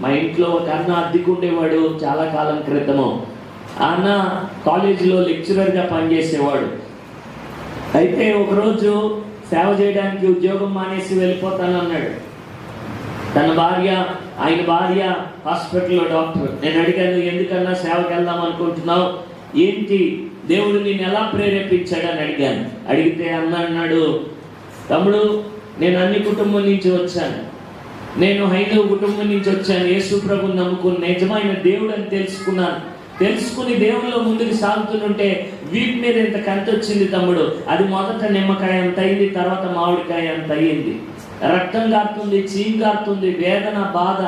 మా ఇంట్లో ఒక అన్న అద్దెకుండేవాడు చాలా కాలం క్రితము. ఆ అన్న కాలేజీలో లెక్చరర్గా పనిచేసేవాడు. అయితే ఒకరోజు సేవ చేయడానికి ఉద్యోగం మానేసి వెళ్ళిపోతాను అన్నాడు తన భార్య ఆయన భార్య హాస్పిటల్లో డాక్టర్. నేను అడిగాను ఎందుకన్నా సేవకి వెళ్దాం అనుకుంటున్నావు? ఏంటి? దేవుడు నేను ఎలా ప్రేరేపించాడని అడిగాను. అడిగితే అన్న అన్నాడు తమ్ముడు నేను అన్ని కుటుంబం నుంచి వచ్చాను. నేను హైందవ కుటుంబం నుంచి వచ్చాను. యేసు ప్రభు నమ్ముకుని నిజమైన దేవుడు అని తెలుసుకున్నాను. తెలుసుకుని దేవుల్లో ముందుకు సాగుతుంటే వీటి మీద ఇంత కంత వచ్చింది తమ్ముడు. అది మొదట నిమ్మకాయ అంత అయింది తర్వాత మామిడికాయ అంత అయ్యింది రక్తం కారుతుంది చీమ్ కారుతుంది వేదన బాధ.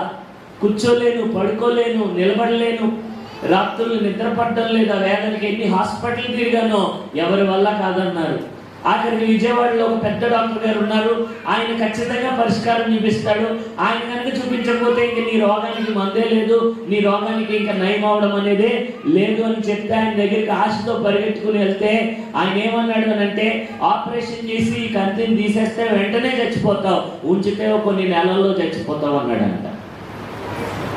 కూర్చోలేను పడుకోలేను నిలబడలేను. రాత్రులు నిద్రపడడం లేదా లేదు. ఆ వేదనకి ఎన్ని హాస్పిటల్ తిరిగానో ఎవరి వల్ల కాదన్నారు. ఆఖరికి విజయవాడలో ఒక పెద్ద డాక్టర్ గారు ఉన్నారు. ఆయన ఖచ్చితంగా పరిష్కారం చూపిస్తాడు. ఆయన కనుక చూపించకపోతే ఇంక నీ రోగానికి మందే లేదు. నీ రోగానికి ఇంకా నయం అవడం అనేదే లేదు అని చెప్తే ఆయన దగ్గరికి ఆశతో పరిగెత్తుకుని వెళ్తే ఆయన ఏమన్నాడు అని అంటే ఆపరేషన్ చేసి ఈ కంతిని తీసేస్తే వెంటనే చచ్చిపోతావు. ఉంచితే కొన్ని నెలల్లో చచ్చిపోతావు అన్నాడంట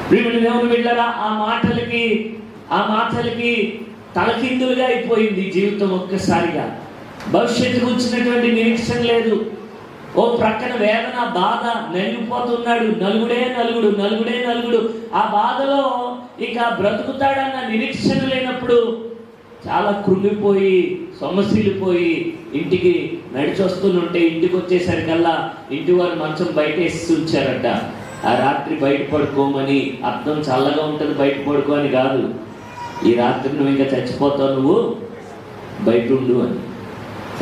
ప్రియమైన దేవుని బిడ్డరా ఆ మాటలకి ఆ మాటలకి తలకిందులుగా అయిపోయింది జీవితం ఒక్కసారిగా. భవిష్యత్తు గురించినటువంటి నిరీక్షణ లేదు. ఓ ప్రక్కన వేదన బాధ నలిగిపోతున్నాడు. నలుగుడే నలుగుడు నలుగుడే నలుగుడు. ఆ బాధలో ఇక బ్రతుకుతాడన్న నిరీక్షణ లేనప్పుడు చాలా కృంగిపోయి పోయి ఇంటికి నడిచొస్తుంటే ఇంటికి వచ్చేసరికల్లా ఇంటి వారు మంచం బయట వేసి ఉంచారట ఆ రాత్రి బయట పడుకోమని అర్థం చల్లగా ఉంటుంది బయట పడుకో అని కాదు. ఈ రాత్రి నువ్వు ఇంకా చచ్చిపోతావు నువ్వు బయట ఉండు అని.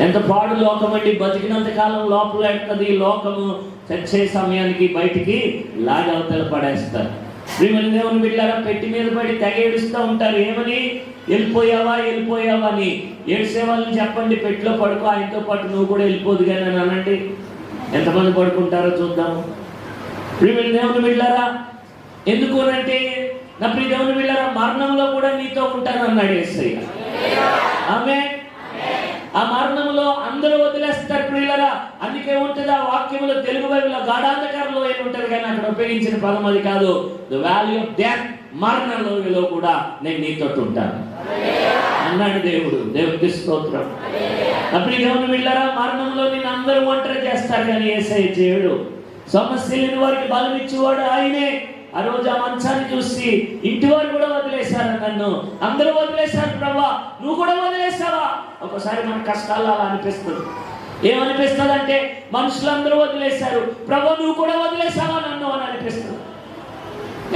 ఎంత పాడు లోకం అండి? బతికినంత కాలం లోపల ఎడుతుంది లోకము చచ్చే సమయానికి బయటికి లాగవతలు అవతల పడేస్తారు ప్రియమైన దేవుని బిడ్డారా పెట్టి మీద పడి తెగ ఏడుస్తూ ఉంటారు. ఏమని? వెళ్ళిపోయావా? వెళ్ళిపోయావా అని. ఏడ్చే వాళ్ళని చెప్పండి. పెట్టిలో పడుకో ఆయనతో పాటు నువ్వు కూడా వెళ్ళిపోదు కానీ అని అనండి. ఎంతమంది పడుకుంటారో చూద్దాము ప్రియమైన దేవుని బిడ్డారా ఎందుకు అంటే నా ప్రియ దేవుని బిడ్డారా మరణంలో కూడా నీతో ఉంటాను అన్నాడు ఏసయ్య. ఆమె ఆ మరణంలో అందరూ వదిలేస్తారు ప్రియులరా. అందుకే ఉంటుంది ఆ వాక్యములో తెలుగు బైబిల్లో? గాఢాంధకారంలో ఏమి ఉంటుంది కానీ అక్కడ ఉపయోగించిన పదం అది కాదు. ద వాల్యూ ఆఫ్ డెత్ మరణంలో కూడా నేను నీతో ఉంటాను. అన్నాడు దేవుడు. దేవుడికి స్తోత్రం. అప్పుడు దేవుని వెళ్ళారా మరణంలో నేను అందరూ ఒంటరి చేస్తారు కానీ ఏసై చేయడు. సమస్య లేని వారికి బలం ఇచ్చేవాడు ఆయనే. ఆ రోజు ఆ మంచాన్ని చూసి ఇంటి వారు కూడా వదిలేశారు నన్ను. అందరూ వదిలేశారు ప్రభా నువ్వు కూడా వదిలేసావా ఒకసారి మన కష్టాలు అలా అనిపిస్తుంది. ఏమనిపిస్తుంది అంటే మనుషులందరూ వదిలేశారు. ప్రభా నువ్వు కూడా వదిలేసావా నన్ను? అని అనిపిస్తుంది.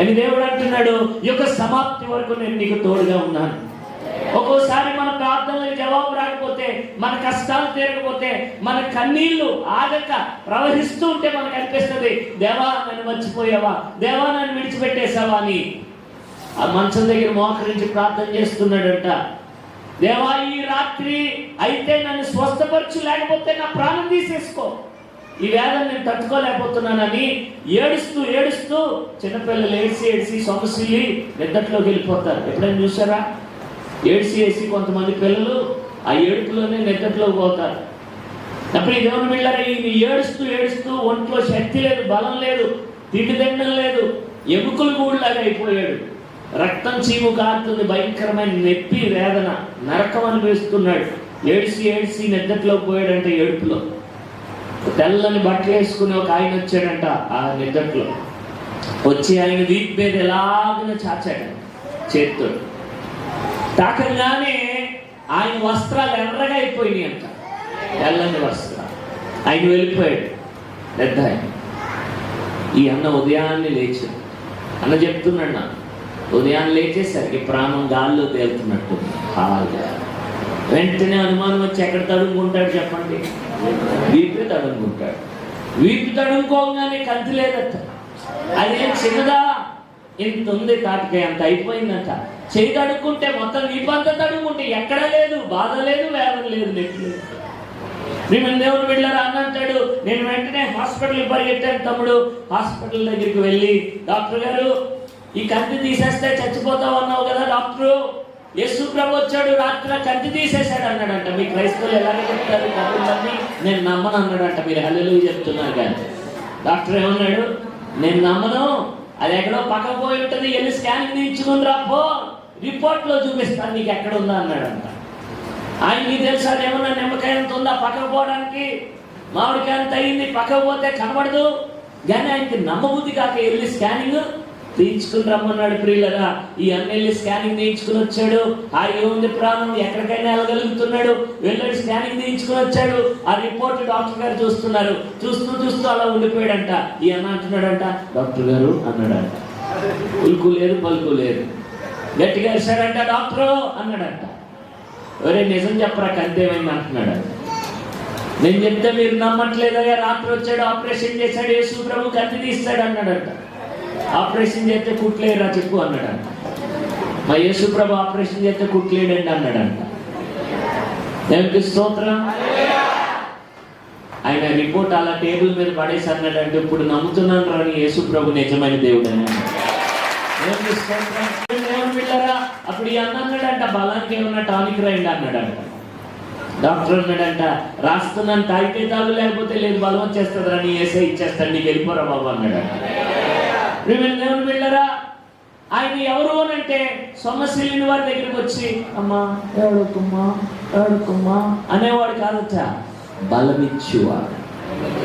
అని దేవుడు అంటున్నాడు ఈ యొక్క సమాప్తి వరకు నేను నీకు తోడుగా ఉన్నాను. ఒక్కోసారి మన ప్రార్థనలకు జవాబు రాకపోతే మన కష్టాలు తీరకపోతే మన కన్నీళ్ళు ఆగక ప్రవహిస్తూ ఉంటే మనకు అనిపిస్తుంది దేవా నన్ను మర్చిపోయావా? దేవా నన్ను విడిచిపెట్టేశావా? అని. ఆ మంచం దగ్గర మోకరించి ప్రార్థన చేస్తున్నాడంట. దేవా ఈ రాత్రి అయితే నన్ను స్వస్థపరచు లేకపోతే నా ప్రాణం తీసేసుకో. ఈ వేదన నేను తట్టుకోలేకపోతున్నానని ఏడుస్తూ ఏడుస్తూ చిన్నపిల్లలు ఏడిసి ఏడిసి సొమసిల్లి నిద్దట్లోకి వెళ్ళిపోతారు. ఎప్పుడైనా చూసారా? ఏడిసి వేసి కొంతమంది పిల్లలు ఆ ఏడుపులోనే నిద్దట్లోకి పోతారు. అప్పుడు ఈ దేవుని బిళ్ళారా ఈయన ఏడుస్తూ ఏడుస్తూ ఒంట్లో శక్తి లేదు బలం లేదు తిండిదండం లేదు ఎముకలు గూడులాగా అయిపోయాడు. రక్తం చీము కారుతుంది భయంకరమైన నొప్పి వేదన నరకం అనిపిస్తున్నాడు ఏడిసి ఏడిసి నిద్దట్లోకి పోయాడంటే ఏడుపులో. తెల్లని బట్టలు వేసుకుని ఒక ఆయన వచ్చాడంట ఆ నిద్దట్లో వచ్చి ఆయన వీక్ మీద ఎలాగన చాచాడు చేత్తోడు తాకంగానే ఆయన వస్త్రాలు ఎర్రగా అయిపోయినాయి అంట. ఎల్లని వస్త్రాలు. ఆయన వెళ్ళిపోయాడు. పెద్ద ఆయన. ఈ అన్న ఉదయాన్నే లేచి అన్న చెప్తున్నాడు నాకు. ఉదయాన్నే లేచేసరికి ప్రాణం గాల్లో తేలుతున్నట్టు హాయిగా. వెంటనే అనుమానం వచ్చి ఎక్కడ తడుముకుంటాడు చెప్పండి? వీపి తడుముకుంటాడు. వీపు తడుముకోగానే కంతి లేదట. అదేం చిన్నదా? ఇంత ఉంది తాటికాయ అంత అయిపోయిందట. చేయి తడుక్కుంటే మొత్తం నీ పంత తడుముకుంటే ఎక్కడ లేదు బాధ లేదు వేదన లేదు లేదు మిమ్మల్ని దేవుడు వెళ్ళారా అన్న అంటాడు నేను వెంటనే హాస్పిటల్కి పరిగెట్టాను తమ్ముడు. హాస్పిటల్ దగ్గరికి వెళ్ళి డాక్టర్ గారు ఈ కంటి తీసేస్తే చచ్చిపోతావు అన్నావు కదా డాక్టరు. యేసు ప్రభు వచ్చాడు రాత్రి కంటి తీసేశాడు అన్నాడంట. మీ క్రైస్తవులు ఎలాగే చెప్తారు? కబుర్లన్నీ నేను నమ్మను అన్నాడంట. మీరు హల్లు చెప్తున్నారు కానీ. డాక్టర్ ఏమన్నాడు? నేను నమ్మను. అది ఎక్కడో పక్కకు పోయి ఉంటుంది. వెళ్ళి స్కానింగ్ తీయించుకుని రాపో రిపోర్ట్లో చూపిస్తాను నీకు ఎక్కడ ఉందా అన్నాడంట ఆయనకి తెలుసా ఏమన్నా నిమ్మకాయ ఎంత ఉందా? పక్కకు పోవడానికి మామిడికాయ ఎంత అయింది? పక్కకు పోతే కనబడదు. కానీ ఆయనకి నమ్మబుద్ధి కాక వెళ్ళి స్కానింగ్ తీయించుకుని రమ్మన్నాడు ప్రియులరా. ఈ అన్న వెళ్ళి స్కానింగ్ తీయించుకుని వచ్చాడు. ఆ ఏముంది ప్రాణం? ఎక్కడికైనా వెళ్ళగలుగుతున్నాడు. వెళ్ళాడు స్కానింగ్ తీయించుకుని వచ్చాడు. ఆ రిపోర్ట్ డాక్టర్ గారు చూస్తున్నారు. చూస్తూ చూస్తూ అలా ఉండిపోయాడంట. ఈ అన్న అంటున్నాడంట డాక్టర్ గారు అన్నాడంట. ఉలుకు లేదు పలుకు లేదు. గట్టిగా వేశాడంట డాక్టరు అన్నాడంట. ఒరే నిజం చెప్పరా కంతేమైంది అంటున్నాడు. నేను చెప్తే మీరు నమ్మట్లేదయ్యా రాత్రి వచ్చాడు ఆపరేషన్ చేశాడు యేసు ప్రభు కంది తీస్తాడు అన్నాడంట. ఆపరేషన్ చేస్తే కుట్లేరా చెప్పు అన్నాడంట. మా యేసు ప్రభు ఆపరేషన్ చేస్తే కుట్లేడండి అన్నాడంట. దేవునికి స్తోత్రం. ఆయన రిపోర్ట్ అలా టేబుల్ మీద పడేసి అన్నాడంటే ఇప్పుడు నమ్ముతున్నాను రాని యేసు ప్రభు నిజమైన దేవుడు అని అన్నాడు. దేవునికి స్తోత్రం. అప్పుడు అన్న అన్నాడంట బలానికి ఏమన్నా టానిక్ రైండ్ అన్నాడంట. డాక్టర్ అన్నాడంట రాస్తున్నాను తాగితే తాగు లేకపోతే లేదు బలం వచ్చేస్తుంది నీ ఏసై ఇచ్చేస్తాను నీకు వెళ్ళిపోరా బాబు అన్నాడంట. ప్రియమైన దేవుని ఆయన ఎవరు అని అంటే సొమ్మశీలిని వారి దగ్గరికి వచ్చి అమ్మా ఏడుకుమ్మా ఏడుకుమ్మా అనేవాడు కాదచ్చా బలమిచ్చేవాడు.